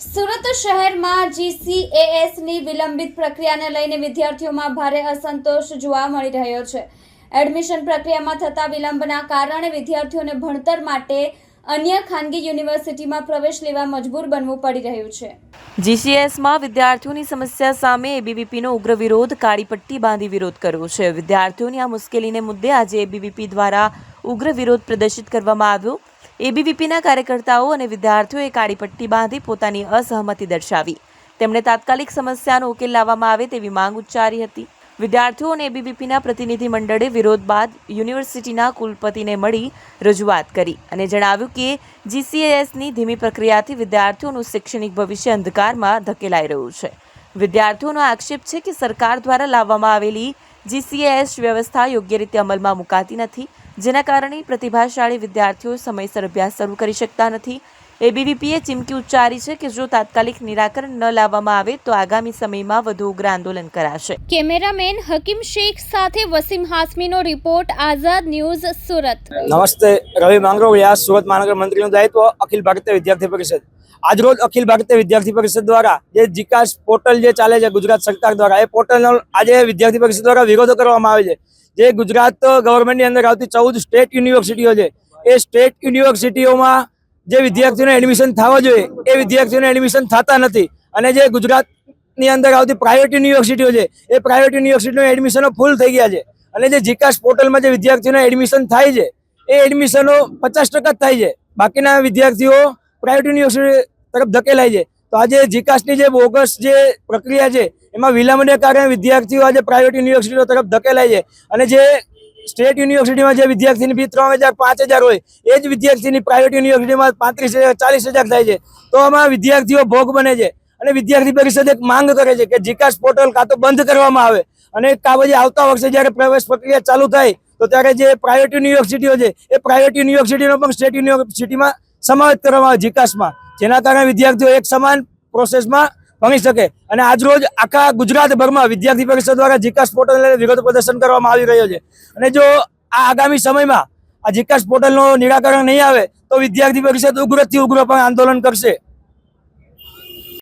સુરત શહેરમાં જીસીએએસની વિલંબિત પ્રક્રિયાને લઈને વિદ્યાર્થીઓમાં ભારે અસંતોષ જોવા મળી રહ્યો છે. એડમિશન પ્રક્રિયામાં થતા વિલંબના કારણે વિદ્યાર્થીઓને ભણતર માટે અન્ય ખાનગી યુનિવર્સિટીમાં પ્રવેશ લેવા મજબૂર બનવું પડી રહ્યું છે. જીસીએસમાં વિદ્યાર્થીઓની સમસ્યા સામે એબીવીપીનો ઉગ્ર વિરોધ કાળી પટ્ટી બાંધી વિરોધ કર્યો છે. વિદ્યાર્થીઓની આ મુશ્કેલીને મુદ્દે આજે એબીવીપી દ્વારા ઉગ્ર વિરોધ પ્રદર્શિત કરવામાં આવ્યો. એબીવીપીના કાર્યકર્તાઓ અને વિદ્યાર્થીઓએ કાળી પટ્ટી બાંધી પોતાની અસહમતિ દર્શાવી. તેમણે તાત્કાલિક સમસ્યાનો ઉકેલ લાવવામાં આવે તેવી માંગ ઉચ્ચારી હતી. વિદ્યાર્થીઓ અને એબીવીપીના પ્રતિનિધિ મંડળે વિરોધ બાદ યુનિવર્સિટીના કુલપતિને મળી રજૂઆત કરી અને જણાવ્યું કે જીસીએસની ધીમી પ્રક્રિયાથી વિદ્યાર્થીઓનું શૈક્ષણિક ભવિષ્ય અંધકારમાં ધકેલાઈ રહ્યું છે. વિદ્યાર્થીઓનો આક્ષેપ છે કે સરકાર દ્વારા લાવવામાં આવેલી જીસીએસ વ્યવસ્થા યોગ્ય રીતે અમલમાં મુકાતી નથી, જેના કારણે પ્રતિભાશાળી વિદ્યાર્થીઓ સમયસર અભ્યાસ શરૂ કરી શકતા નથી. એબીવીપીએ ચીમકી ઉચ્ચારી છે કે જો તાત્કાલિક નિરાકરણ ન લાવવામાં આવે તો આગામી સમયમાં વધુ ઉગ્ર આંદોલન કરાશે. કેમેરામેન હકીમ શેખ સાથે વસીમ હાસમીનો રિપોર્ટ આઝાદ ન્યૂઝ સુરત. નમસ્તે રવિ માંગરોળિયા સુરત મહાનગર મંત્રીનું દાયિત્વ અખિલ ભારતીય વિદ્યાર્થી પરિષદ. આજરોજ અખિલ ભારતીય વિદ્યાર્થી પરિષદ દ્વારા જે જીકાસ પોર્ટલ જે ચાલે છે ગુજરાત સરકાર દ્વારા એ પોર્ટલનો આજે વિદ્યાર્થી પરિષદ દ્વારા વિરોધો કરવામાં આવે છે. જે ગુજરાત ગવર્મેન્ટની અંદર આવતી ચૌદ સ્ટેટ યુનિવર્સિટીઓ છે. એ સ્ટેટ યુનિવર્સિટીઓમાં જે વિદ્યાર્થીઓને એડમિશન થવા જોઈએ, એ વિદ્યાર્થીઓને એડમિશન થતા નથી. અને જે ગુજરાતની અંદર આવતી પ્રાઇવેટ યુનિવર્સિટીઓ છે, એ પ્રાઇવેટ યુનિવર્સિટીનું એડમિશનો ફૂલ થઈ ગયા છે. અને જે જીકાસ પોર્ટલમાં જે વિદ્યાર્થીઓને એડમિશન થાય છે, એ એડમિશનો પચાસ ટકા થાય છે. બાકીના વિદ્યાર્થીઓ પ્રાઇવેટ યુનિવર્સિટી તરફ ધકેલાય છે. તો આજે જીકાસની જે બોગસ જે પ્રક્રિયા છે, એમાં વિલંબને કારણે વિદ્યાર્થીઓ આજે પ્રાઇવેટ યુનિવર્સિટીઓ તરફ ધકેલાય છે. અને જે સ્ટેટ યુનિવર્સિટીમાં જે વિદ્યાર્થીની ફી ત્રણ હજાર, પાંચ હજાર હોય, એ જ વિદ્યાર્થીની પ્રાઇવેટ યુનિવર્સિટીમાં પાંત્રીસ હજાર, ચાલીસ હજાર થાય છે. તો આમાં વિદ્યાર્થીઓ ભોગ બને છે. અને વિદ્યાર્થી પરિષદ એક માંગ કરે છે કે જીકાસ પોર્ટલ કાં તો બંધ કરવામાં આવે. અને કા પછી આવતા વર્ષે જ્યારે પ્રવેશ પ્રક્રિયા ચાલુ થાય, તો ત્યારે જે પ્રાઇવેટ યુનિવર્સિટીઓ છે, એ પ્રાઇવેટ યુનિવર્સિટીનો પણ સ્ટેટ યુનિવર્સિટીમાં સમાવેશ કરવામાં આવે જીકાસમાં. જેના કારણે વિદ્યાર્થીઓ એક સમાન પ્રોસેસમાં ભણી શકે. અને આજરોજ આખા ગુજરાતભરમાં વિદ્યાર્થી પરિષદ દ્વારા જીકાસ પોર્ટલ વિગત પ્રદર્શન કરવામાં આવી રહ્યો છે. અને જો આ આગામી સમયમાં આ જીકાસ પોર્ટલનું નિરાકરણ નહીં આવે, તો વિદ્યાર્થી પરિષદ ઉગ્રથી ઉગ્ર પણ આંદોલન કરશે.